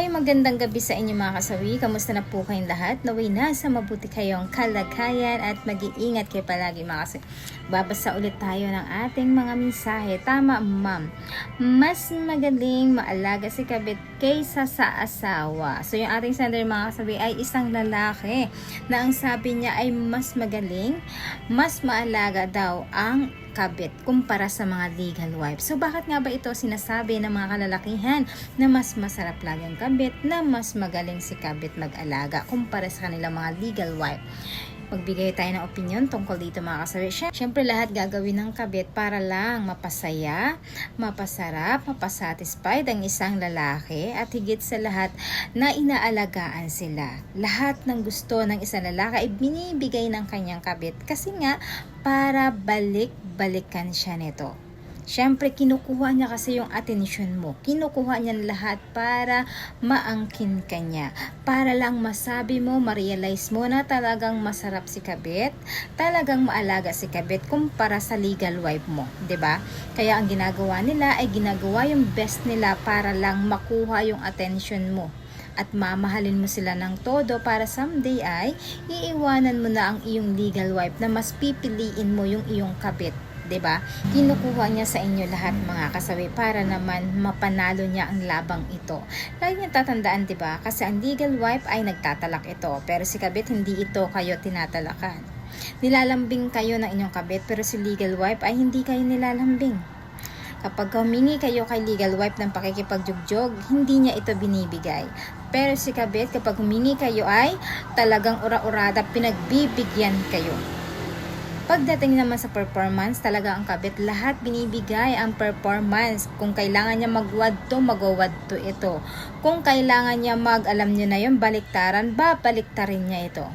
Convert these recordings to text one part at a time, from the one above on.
Ay, magandang gabi sa inyo mga kasawi. Kamusta na po kayong lahat? Naway na sa mabuti kayong kalagayan at mag-iingat kayo palagi mga kasawi. Babasa ulit tayo ng ating mga mensahe. Tama, ma'am. Mas magaling maalaga si kabit kaysa sa asawa. So, yung ating sender mga kasawi ay isang lalaki na ang sabi niya ay mas magaling, mas maalaga daw ang kabit kumpara sa mga legal wife. So bakit nga ba ito sinasabi ng mga kalalakihan na mas masarap lagi ang kabit, na mas magaling si kabit mag-alaga kumpara sa kanilang mga legal wife? Magbigay tayo ng opinion tungkol dito mga kasawi. Siyempre lahat gagawin ng kabit para lang mapasaya, mapasarap, mapasatisfied ang isang lalaki at higit sa lahat na inaalagaan sila. Lahat ng gusto ng isang lalaki ay binibigay ng kanyang kabit kasi nga para balik-balikan siya nito. Siyempre, kinukuha niya kasi yung atensyon mo. Kinukuha niya lahat para maangkin ka niya. Para lang masabi mo, ma-realize mo na talagang masarap si kabit, talagang maalaga si kabit kumpara sa legal wife mo. ba? Kaya ang ginagawa nila ay ginagawa yung best nila para lang makuha yung attention mo at mamahalin mo sila ng todo para someday ay iiwanan mo na ang iyong legal wife na mas pipiliin mo yung iyong kabit 'di ba? Kinukuha niya sa inyo lahat mga kasawi para naman mapanalo niya ang labang ito. Lagi niya tatandaan 'di ba? Kasi ang legal wife ay nagtatalak ito, pero si kabit hindi ito kayo tinatalakan. Nilalambing kayo ng inyong kabit pero si legal wife ay hindi kayo nilalambing. Kapag humingi kayo kay legal wife ng pakikipagjugjog, hindi niya ito binibigay. Pero si kabit, kapag humingi kayo ay talagang ura-urada, pinagbibigyan kayo. Pagdating naman sa performance, talaga ang kabit lahat binibigay ang performance. Kung kailangan niya magwad to, magwawad to ito. Kung kailangan niya mag, alam niyo na yun, baliktaran, babaliktarin niya ito.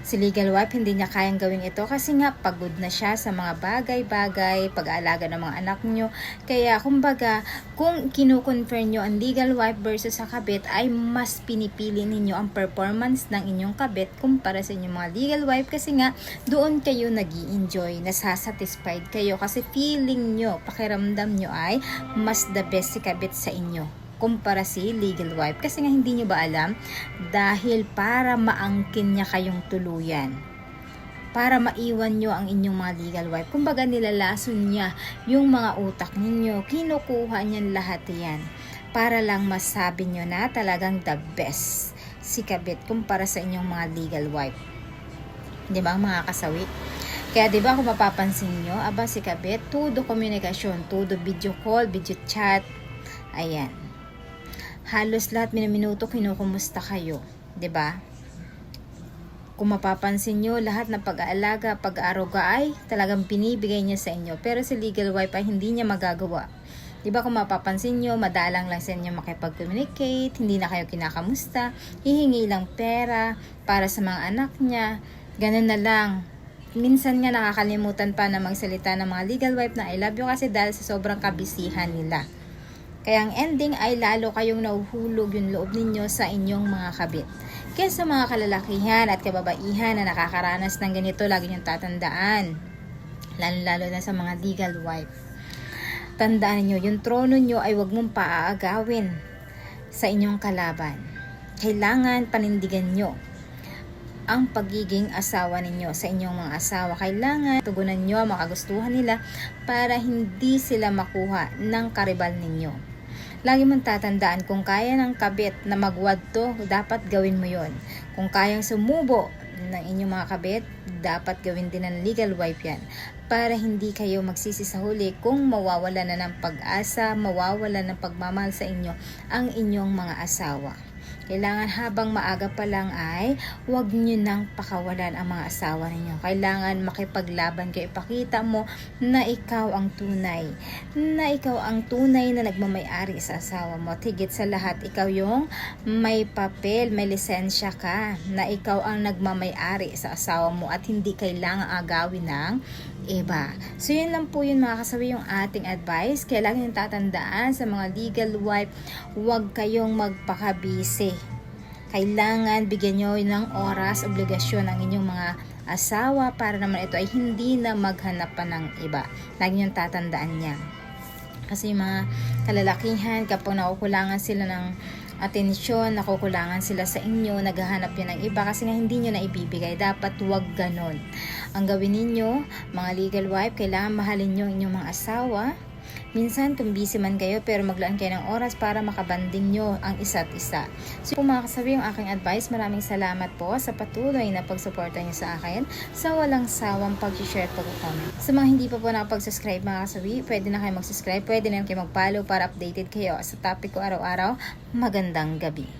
Si legal wife hindi niya kayang gawin ito kasi nga pagod na siya sa mga bagay-bagay, pag-aalaga ng mga anak niyo. Kaya kumbaga, kung kinukonfer niyo ang legal wife versus sa kabit, ay mas pinipili ninyo ang performance ng inyong kabit kumpara sa inyong mga legal wife kasi nga doon kayo nag enjoy nasasatisfied kayo kasi feeling nyo, pakiramdam nyo ay mas the best si kabit sa inyo kumpara si legal wife. Kasi nga hindi nyo ba alam, dahil para maangkin niya kayong tuluyan. Para maiwan nyo ang inyong mga legal wife. Kumbaga nilalason niya yung mga utak ninyo. Kinukuha niya lahat yan. Para lang masabi nyo na talagang the best si kabit kumpara sa inyong mga legal wife. Di ba mga kasawi? Kaya 'di ba kung mapapansin nyo, aba si Kabit, todo komunikasyon, todo video call, video chat. Ayan halos lahat minuminuto kinukumusta kayo, ba? Kung mapapansin nyo, lahat ng pag-aalaga, pag-aaruga ay talagang binibigay niya sa inyo. Pero si legal wife ay hindi niya magagawa. 'Di ba kung mapapansin nyo, madalang lang sa inyo makipag-communicate, hindi na kayo kinakamusta, hihingi lang pera para sa mga anak niya, ganun na lang. Minsan nga nakakalimutan pa na magsalita ng mga legal wife na I love you kasi dahil sa sobrang kabisihan nila. Kaya ang ending ay lalo kayong nauhulog yung loob ninyo sa inyong mga kabit. Kaya sa mga kalalakihan at kababaihan na nakakaranas ng ganito, lagi niyong tatandaan. Lalo-lalo na sa mga legal wife. Tandaan niyo, yung trono niyo ay wag mong paaagawin sa inyong kalaban. Kailangan panindigan niyo ang pagiging asawa ninyo sa inyong mga asawa. Kailangan tugunan nyo ang makagustuhan nila para hindi sila makuha ng karibal ninyo. Lagi mong tatandaan kung kaya ng kabit na magwad to, dapat gawin mo yon. Kung kayang sumubo ng inyong mga kabit, dapat gawin din ng legal wife yan para hindi kayo magsisi sa huli kung mawawala na ng pag-asa, mawawala ng pagmamahal sa inyo ang inyong mga asawa. Kailangan habang maaga pa lang ay huwag nyo nang pakawalan ang mga asawa ninyo. Kailangan makipaglaban kayo. Ipakita mo na ikaw ang tunay. Na ikaw ang tunay na nagmamayari sa asawa mo. At higit sa lahat, ikaw yung may papel, may lisensya ka. Na ikaw ang nagmamayari sa asawa mo at hindi kailangan agawin ng iba. So, yun lang po yun mga kasawi yung ating advice. Kaya lagi yung tatandaan sa mga legal wife, huwag kayong magpakabisi. Kailangan bigyan nyo ng oras, obligasyon ang inyong mga asawa para naman ito ay hindi na maghanap pa ng iba. Lagi nyo tatandaan yan. Kasi mga kalalakihan, kapag nakukulangan sila ng atensyon, nakukulangan sila sa inyo, naghahanap yun ng iba kasi nga hindi nyo na ibibigay. Dapat wag ganon. Ang gawin ninyo, mga legal wife, kailangan mahalin nyo inyong mga asawa. Minsan, kung busy man kayo, pero maglaan kayo ng oras para makabanding nyo ang isa't isa. So, kung mga kasabi yung aking advice, maraming salamat po sa patuloy na pagsuporta nyo sa akin sa walang sawang pag-share at pag-comment. Sa mga hindi pa po nakapag-subscribe mga kasabi, pwede na kayo mag-subscribe, pwede na kayo mag-follow para updated kayo sa topic ko araw-araw. Magandang gabi.